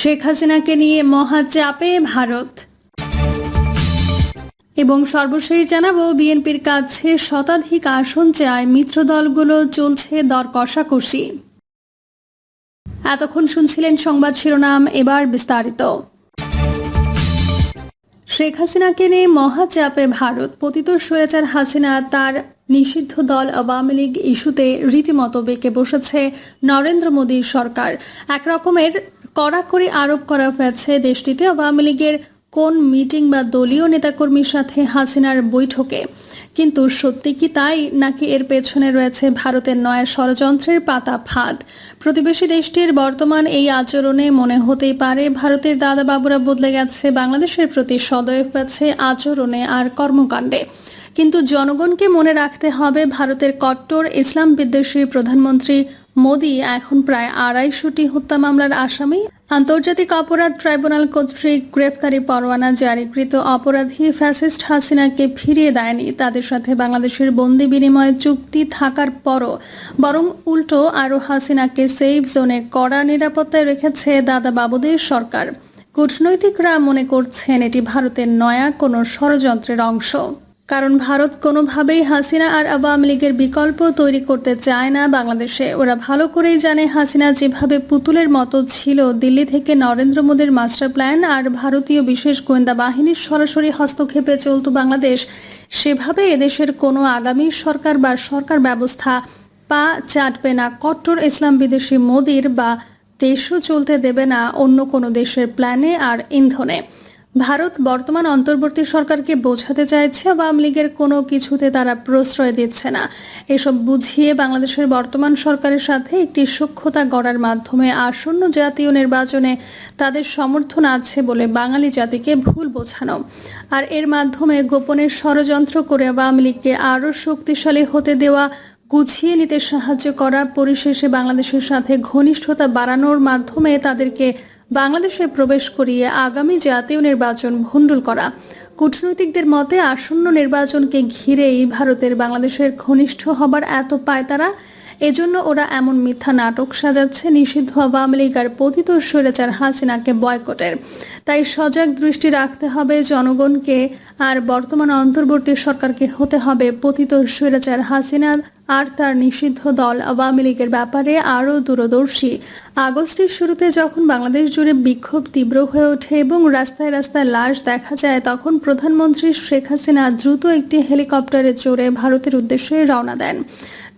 শেখ হাসিনাকে নিয়ে মহা চাপে ভারত। এবং সর্বশেষ জানাব, বিএনপির কাছে শতাধিক আসন চায় মিত্র দলগুলো, চলছে দর কষাকষি। এতক্ষণ শুনছিলেন সংবাদ শিরোনাম, এবার বিস্তারিত। শেখ হাসিনাকে নিয়ে মহাচাপে ভারত। পতিত স্বৈরাচার হাসিনা তার নিষিদ্ধ দল আওয়ামী লীগ ইস্যুতে রীতিমতো বেঁকে বসেছে নরেন্দ্র মোদীর সরকার। একরকমের কড়াকড়ি আরোপ করা হয়েছে দেশটিতে। আওয়ামী লীগের কোন মিটিং বা দলীয় নেতাকর্মীর সাথে হাসিনার বৈঠকে? কিন্তু সত্যি কি তাই? নাকি এর পেছনে রয়েছে ভারতের নয়া ষড়যন্ত্রের পাতা ফাঁদ? প্রতিবেশী দেশটির বর্তমান এই আচরণে মনে হতেই পারে, ভারতের দাদা বাবুরা বদলে গেছে, বাংলাদেশের প্রতি সদয় হয়েছে আচরণে আর কর্মকাণ্ডে। কিন্তু জনগণকে মনে রাখতে হবে, ভারতের কট্টর ইসলাম বিদ্বেষী প্রধানমন্ত্রী মোদী এখন প্রায় আড়াইশোটি হত্যা মামলার আসামি। আন্তর্জাতিক অপরাধ ট্রাইব্যুনাল কর্তৃক গ্রেফতারি পরোয়ানা জারিকৃত অপরাধী ফ্যাসিস্ট হাসিনাকে ফিরিয়ে দেয়নি। তাদের সাথে বাংলাদেশের বন্দি বিনিময় চুক্তি থাকার পরও। বরং উল্টো আরও হাসিনাকে সেফ জোনে কড়া নিরাপত্তায় রেখেছে দাদা বাবুদের সরকার। কূটনৈতিকরা মনে করছেন এটি ভারতের নয়া কোনো ষড়যন্ত্রের অংশ। কারণ ভারত কোনোভাবেই হাসিনা আর আওয়ামী লীগের বিকল্প তৈরি করতে চায় না বাংলাদেশে। ওরা ভালো করেই জানে হাসিনা যেভাবে পুতুলের মতো ছিল দিল্লি থেকে নরেন্দ্র মোদীর মাস্টার প্ল্যান আর ভারতীয় বিশেষ গোয়েন্দা বাহিনীর সরাসরি হস্তক্ষেপে চলত বাংলাদেশ। সেভাবে এদেশের কোনো আগামী সরকার বা সরকার ব্যবস্থা পা চাটবে না, কট্টর ইসলাম বিদেশি মোদির বা দেশও চলতে দেবে না অন্য কোনো দেশের প্ল্যানে আর ইন্ধনে। ভারত বর্তমান অন্তর্বর্তী সরকারকে বোঝাতে চাইছে, আওয়ামী লীগের কোনো কিছুতে তারা প্রশ্রয় দিচ্ছে না। এসব বুঝিয়ে বাংলাদেশের বর্তমান সরকারের সাথে একটি সক্ষতা গড়ার মাধ্যমে আসন্ন জাতীয় নির্বাচনে তাদের সমর্থন আছে বলে বাঙালি জাতিকে ভুল বোঝানো। আর এর মাধ্যমে গোপনে ষড়যন্ত্র করে আওয়ামী লীগকে আরও শক্তিশালী হতে দেওয়া, গুছিয়ে নিতে সাহায্য করা, পরিশেষে বাংলাদেশের সাথে ঘনিষ্ঠতা বাড়ানোর মাধ্যমে তাদেরকে বাংলাদেশে প্রবেশ করিয়ে আগামী জাতীয় নির্বাচন ভণ্ডুল করা। কূটনৈতিকদের মতে, আসন্ন নির্বাচনকে ঘিরেই ভারতের বাংলাদেশের ঘনিষ্ঠ হবার এত পায়তারা, এজন্য ওরা এমন মিথ্যা নাটক সাজাচ্ছে, নিষিদ্ধ আওয়ামী লীগ আর পতিত স্বৈরাচার হাসিনাকে বয়কটের। তাই সজাগ দৃষ্টি রাখতে হবে জনগণকে, আর বর্তমান অন্তর্বর্তী সরকারকে হতে হবে পতিত স্বৈরাচার হাসিনা আর তার নিষিদ্ধ দল আওয়ামী লীগের ব্যাপারে আরও দূরদর্শী। আগস্টের শুরুতে যখন বাংলাদেশ জুড়ে বিক্ষোভ তীব্র হয়ে ওঠে এবং রাস্তায় রাস্তায় লাশ দেখা যায়, তখন প্রধানমন্ত্রী শেখ হাসিনা দ্রুত একটি হেলিকপ্টারে চড়ে ভারতের উদ্দেশ্যে রওনা দেন।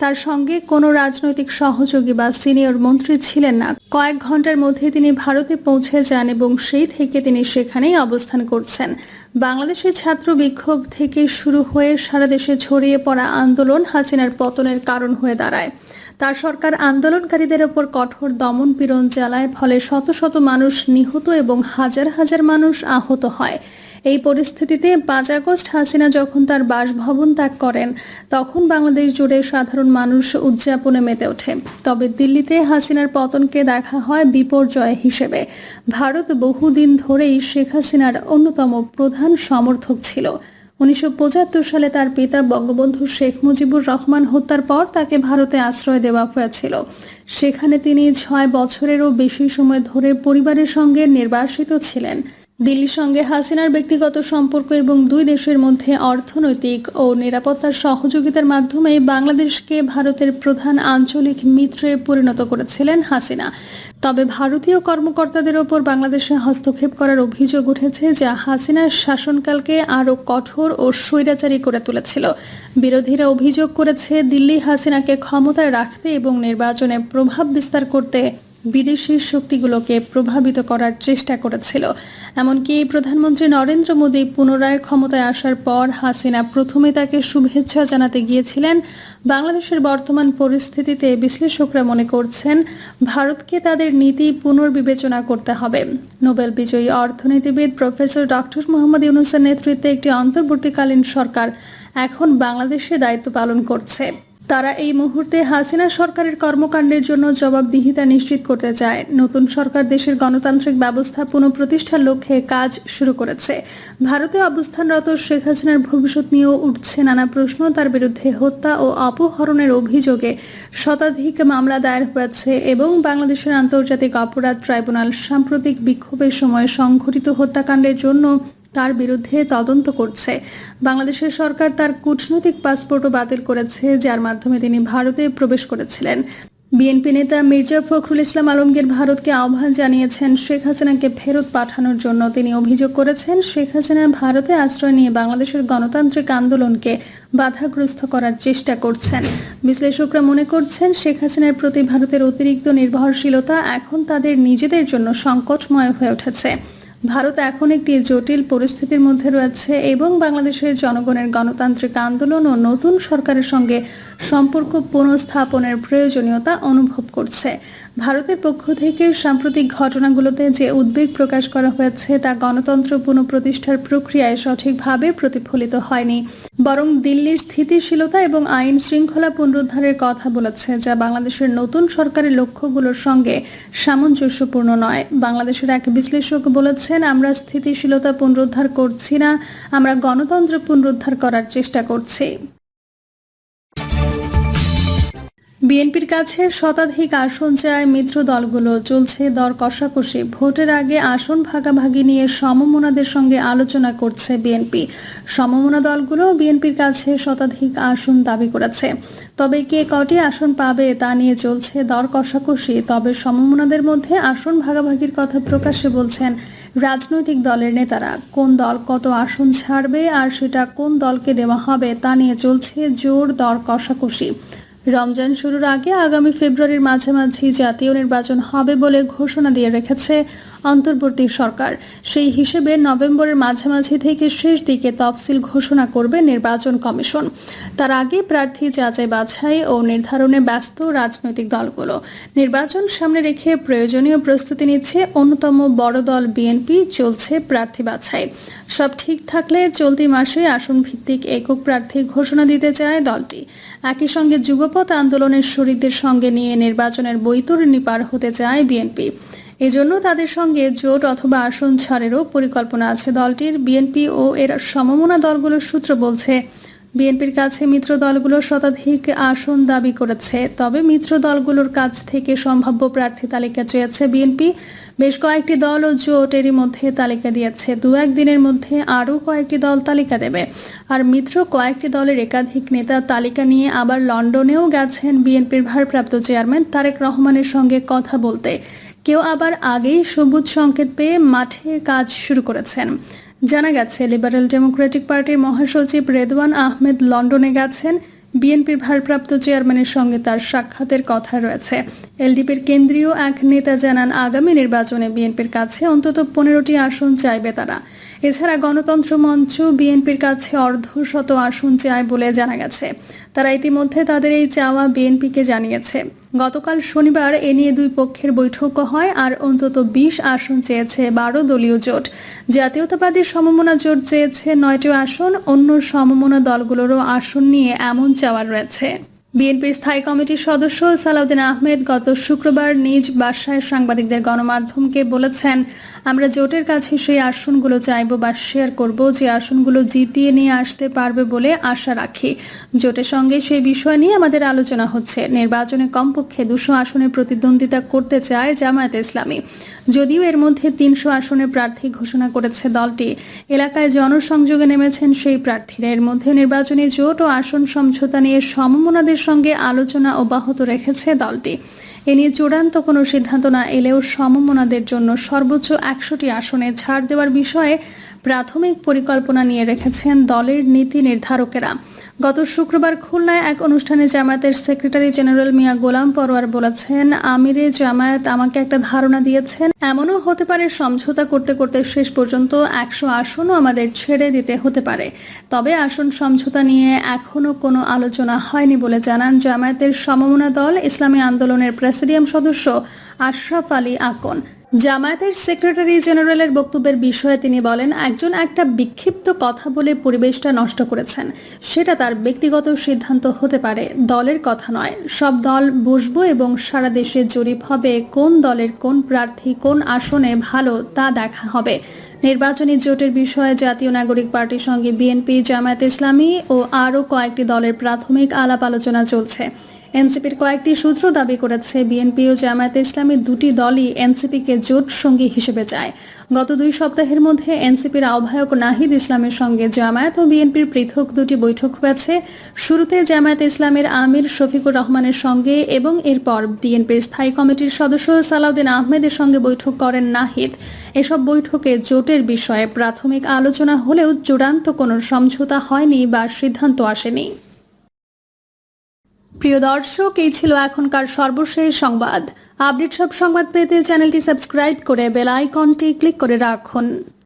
তার সঙ্গে কোনো রাজনৈতিক সহযোগী বা সিনিয়র মন্ত্রী ছিলেন না। কয়েক ঘণ্টার মধ্যে তিনি ভারতে পৌঁছে যান এবং সেই থেকে তিনি সেখানেই অবস্থান করছেন। বাংলাদেশের ছাত্র বিক্ষোভ থেকে শুরু হয়ে সারা দেশে ছড়িয়ে পড়া আন্দোলন হাসিনার পতনের কারণ হয়ে দাঁড়ায়। তার সরকার আন্দোলনকারীদের ওপর কঠোর দমন পীড়ন চালায়, ফলে শত শত মানুষ নিহত এবং হাজার হাজার মানুষ আহত হয়। এই পরিস্থিতিতে পাঁচ আগস্ট হাসিনা যখন তার বাসভবন ত্যাগ করেন, তখন বাংলাদেশ জুড়ে সাধারণ মানুষ উদযাপনে মেতে ওঠে। তবে দিল্লিতে হাসিনার পতনকে দেখা হয় বিপর্যয় হিসেবে। ভারত বহুদিন ধরেই শেখ হাসিনার অন্যতম প্রধান সমর্থক ছিল। উনিশশো পঁচাত্তর সালে তার পিতা বঙ্গবন্ধু শেখ মুজিবুর রহমান হত্যার পর তাকে ভারতে আশ্রয় দেওয়া হয়েছিল। সেখানে তিনি ছয় বছরেরও বেশি সময় ধরে পরিবারের সঙ্গে নির্বাসিত ছিলেন। দিল্লির সঙ্গে হাসিনার ব্যক্তিগত সম্পর্ক এবং দুই দেশের মধ্যে অর্থনৈতিক ও নিরাপত্তার সহযোগিতার মাধ্যমে বাংলাদেশকে ভারতের প্রধান আঞ্চলিক মিত্রে পরিণত করেছিলেন হাসিনা। তবে ভারতীয় কর্মকর্তাদের ওপর বাংলাদেশে হস্তক্ষেপ করার অভিযোগ উঠেছে যা হাসিনার শাসনকালকে আরও কঠোর ও স্বৈরাচারী করে তুলেছিল। বিরোধীরা অভিযোগ করেছে, দিল্লি হাসিনাকে ক্ষমতায় রাখতে এবং নির্বাচনে প্রভাব বিস্তার করতে বিদেশি শক্তিগুলোকে প্রভাবিত করার চেষ্টা করেছিল। এমনকি প্রধানমন্ত্রী নরেন্দ্র মোদী পুনরায় ক্ষমতায় আসার পর হাসিনা প্রথমে তাকে শুভেচ্ছা জানাতে গিয়েছিলেন। বাংলাদেশের বর্তমান পরিস্থিতিতে বিশ্লেষকরা মনে করছেন, ভারতকে তাদের নীতি পুনর্বিবেচনা করতে হবে। নোবেল বিজয়ী অর্থনীতিবিদ প্রফেসর ডক্টর মোহাম্মদ ইউনুসের নেতৃত্বে একটি অন্তর্বর্তীকালীন সরকার এখন বাংলাদেশে দায়িত্ব পালন করছে। তারা এই মুহূর্তে হাসিনা সরকারের কর্মকাণ্ডের জন্য জবাবদিহিতা নিশ্চিত করতে চায়। নতুন সরকার দেশের গণতান্ত্রিক ব্যবস্থা পুনঃপ্রতিষ্ঠার লক্ষ্যে কাজ শুরু করেছে। ভারতে অবস্থানরত শেখ হাসিনার ভবিষ্যৎ নিয়েও উঠছে নানা প্রশ্ন। তার বিরুদ্ধে হত্যা ও অপহরণের অভিযোগে শতাধিক মামলা দায়ের হয়েছে এবং বাংলাদেশের আন্তর্জাতিক অপরাধ ট্রাইব্যুনাল সাম্প্রতিক বিক্ষোভের সময় সংঘটিত হত্যাকাণ্ডের জন্য তার বিরুদ্ধে তদন্ত করছে। বাংলাদেশের সরকার তার কূটনৈতিক পাসপোর্টও বাতিল করেছে, যার মাধ্যমে তিনি ভারতে প্রবেশ করেছিলেন। বিএনপি নেতা মির্জা ফখরুল ইসলাম আলমগীর ভারতকে আহ্বান জানিয়েছেন, শেখ হাসিনাকে ফেরত পাঠানোর জন্য। তিনি অভিযোগ করেছেন, শেখ হাসিনা ভারতে আশ্রয় নিয়ে বাংলাদেশের গণতান্ত্রিক আন্দোলনকে বাধাগ্রস্ত করার চেষ্টা করছেন। বিশ্লেষকরা মনে করছেন, শেখ হাসিনার প্রতি ভারতের অতিরিক্ত নির্ভরশীলতা এখন তাদের নিজেদের জন্য সংকটময় হয়ে উঠেছে। ভারত এখন একটি জটিল পরিস্থিতির মধ্যে রয়েছে এবং বাংলাদেশের জনগণের গণতান্ত্রিক আন্দোলন ও নতুন সরকারের সঙ্গে সম্পর্ক পুনঃস্থাপনের প্রয়োজনীয়তা অনুভব করছে। ভারতের পক্ষ থেকে সাম্প্রতিক ঘটনাগুলোতে যে উদ্বেগ প্রকাশ করা হয়েছে, তা গণতন্ত্র পুনঃপ্রতিষ্ঠার প্রক্রিয়ায় সঠিকভাবে প্রতিফলিত হয়নি। বরং দিল্লি স্থিতিশীলতা এবং আইন শৃঙ্খলা পুনরুদ্ধারের কথা বলেছে, যা বাংলাদেশের নতুন সরকারের লক্ষ্যগুলোর সঙ্গে সামঞ্জস্যপূর্ণ নয়। বাংলাদেশের এক বিশ্লেষক বলেছেন, আমরা স্থিতিশীলতা পুনরুদ্ধার করছি না, আমরা গণতন্ত্র পুনরুদ্ধার করার চেষ্টা করছি। বিএনপির কাছে শতাধিক আসন চায় মিত্র দলগুলো। চলছে দর কষাকষি। ভোটের আগে আসন ভাগাভাগি নিয়ে সমমনাদের সঙ্গে আলোচনা করছে বিএনপি। সমমনা দলগুলো বিএনপির কাছে শতাধিক আসন দাবি করেছে। তবে কে কটি আসন পাবে তা নিয়ে চলছে দর কষাকষি। তবে সমমনাদের মধ্যে আসন ভাগাভাগির কথা প্রকাশ্যে বলছেন রাজনৈতিক দলের নেতারা কোন দল কত আসন ছাড়বে আর সেটা কোন দলকে দেওয়া হবে তা নিয়ে চলছে জোর দর কষাকষি। রমজান শুরুর আগে আগামী ফেব্রুয়ারির মাঝামাঝি জাতীয় নির্বাচন হবে বলে ঘোষণা দিয়ে রেখেছে অন্তর্বর্তী সরকার। সেই হিসেবে নভেম্বরের মাঝামাঝি থেকে শেষ দিকে তফসিল ঘোষণা করবে নির্বাচন কমিশন। তার আগে প্রার্থী, যাচাই, বাছাই ও নির্ধারণে ব্যস্ত রাজনৈতিক দলগুলো। নির্বাচন সামনে রেখে প্রয়োজনীয় প্রস্তুতি নিচ্ছে অন্যতম বড় দল বিএনপি, চলছে প্রার্থী বাছাই। সব ঠিক থাকলে চলতি মাসে আসন ভিত্তিক একক প্রার্থী ঘোষণা দিতে চায় দলটি। একই সঙ্গে যুগপথ আন্দোলনের শরীরদের সঙ্গে নিয়ে নির্বাচনের বৈতরণী পার হতে চায় বিএনপি। এজন্য তাদের সঙ্গে জোট অথবা আসন ছাড়েরও পরিকল্পনা আছে দলটির। বিএনপি ও এর সমমনা দলগুলোর সূত্র বলছে, বিএনপির কাছে মিত্র দলগুলো শতাধিক আসন দাবি করেছে, তবে মিত্র দলগুলোর কাছ থেকে সম্ভাব্য প্রার্থী তালিকা চেয়েছে বিএনপি। বেশ কয়েকটি দল ও জোট এরই মধ্যে তালিকা দিয়েছে। দু একদিনের মধ্যে আরও কয়েকটি দল তালিকা দেবে। আর মিত্র কয়েকটি দলের একাধিক নেতা তালিকা নিয়ে আবার লন্ডনেও গেছেন বিএনপির ভারপ্রাপ্ত চেয়ারম্যান তারেক রহমানের সঙ্গে কথা বলতে। কেউ আবার আগেই সবুজ সংকেত পেয়ে মাঠে কাজ শুরু করেছেন। জানা গেছে, লিবারেল ডেমোক্রেটিক পার্টির মহাসচিব রেদওয়ান আহমেদ লন্ডনে গেছেন। বিএনপির ভারপ্রাপ্ত চেয়ারম্যানের সঙ্গে তার সাক্ষাতের কথা রয়েছে। এলডিপির কেন্দ্রীয় এক নেতা জানান, আগামী নির্বাচনে বিএনপির কাছে অন্তত পনেরোটি আসন চাইবে তারা। এছাড়া গণতন্ত্র মঞ্চ বিএনপির কাছে অর্ধশত আসন চায় বলে জানা গেছে। তারা ইতিমধ্যে তাদের এই চাওয়া বিএনপিকে জানিয়েছে। গতকাল শনিবার এ নিয়ে দুই পক্ষের বৈঠক হয় আর অন্তত বিশ আসন চেয়েছে বারো দলীয় জোট। জাতীয়তাবাদী সমমনা জোট চেয়েছে নয়টি আসন, অন্য সমমনা দলগুলোরও আসন নিয়ে এমন চাওয়া রয়েছে। বিএনপির স্থায়ী কমিটির সদস্য সালাউদ্দিন আহমেদ গত শুক্রবার নিজ বাসায় সাংবাদিকদের গণমাধ্যমকে বলেছেন আমরা জোটের কাছে সেই আসনগুলো চাইব বা শেয়ার করব, যে আসনগুলো জিতিয়ে নিয়ে আসতে পারবে বলে আশা রাখি। জোটের সঙ্গে সেই বিষয় নিয়ে আমাদের আলোচনা হচ্ছে। নির্বাচনে কমপক্ষে দুশো আসনে প্রতিদ্বন্দ্বিতা করতে চায় জামায়াতে ইসলামী। যদিও এর মধ্যে তিনশো আসনে প্রার্থী ঘোষণা করেছে দলটি। এলাকায় জনসংযোগে নেমেছেন সেই প্রার্থীরা। এর মধ্যে নির্বাচনী জোট ও আসন সমঝোতা নিয়ে সমমনাদের সঙ্গে আলোচনা অব্যাহত রেখেছে দলটি। এ নিয়ে চূড়ান্ত কোনো সিদ্ধান্ত না এলেও সমমনাদের জন্য সর্বোচ্চ একশোটি আসনে ছাড় দেওয়ার বিষয়ে প্রাথমিক পরিকল্পনা নিয়ে রেখেছেন দলের নীতি নির্ধারকেরা। গত শুক্রবার খুলনায় এক অনুষ্ঠানে জামায়াতের সেক্রেটারি জেনারেল মিয়া গোলাম পরোয়ার বলেছেন, আমিরে জামায়াত আমাকে একটা ধারণা দিয়েছেন, এমনও হতে পারে সমঝোতা করতে করতে শেষ পর্যন্ত একশো আসনও আমাদের ছেড়ে দিতে হতে পারে। তবে আসন সমঝোতা নিয়ে এখনও কোনো আলোচনা হয়নি বলে জানান জামায়াতের সমমনা দল, ইসলামী আন্দোলনের প্রেসিডিয়াম সদস্য আশরাফ আলী আকন। জামায়াতের সেক্রেটারি জেনারেলের বক্তব্যের বিষয়ে তিনি বলেন, একজন একটা বিক্ষিপ্ত কথা বলে পরিবেশটা নষ্ট করেছেন। সেটা তার ব্যক্তিগত সিদ্ধান্ত হতে পারে, দলের কথা নয়। সব দল বসবো এবং সারা দেশে জরিপ হবে, কোন দলের কোন প্রার্থী কোন আসনে ভালো তা দেখা হবে। নির্বাচনী জোটের বিষয়ে জাতীয় নাগরিক পার্টির সঙ্গে বিএনপি, জামায়াত ইসলামী ও আরও কয়েকটি দলের প্রাথমিক আলাপ আলোচনা চলছে। এনসিপির কয়েকটি সূত্র দাবি করেছে, বিএনপি ও জামায়াতে ইসলামী দুটি দলই এনসিপিকে জোট সঙ্গী হিসেবে চায়। গত দুই সপ্তাহের মধ্যে এনসিপির আহ্বায়ক নাহিদ ইসলামের সঙ্গে জামায়াত ও বিএনপির পৃথক দুটি বৈঠক হয়েছে। শুরুতে জামায়াত ইসলামের আমির শফিকুর রহমানের সঙ্গে এবং এরপর বিএনপির স্থায়ী কমিটির সদস্য সালাউদ্দিন আহমেদের সঙ্গে বৈঠক করেন নাহিদ। এসব বৈঠকে জোটের বিষয়ে প্রাথমিক আলোচনা হলেও চূড়ান্ত কোনো সমঝোতা হয়নি বা সিদ্ধান্ত আসেনি। প্রিয় দর্শক, এই ছিল এখনকার সর্বশেষ সংবাদ। আপডেট সব সংবাদ পেতে চ্যানেলটি সাবস্ক্রাইব করে বেল আইকনটি ক্লিক করে রাখুন।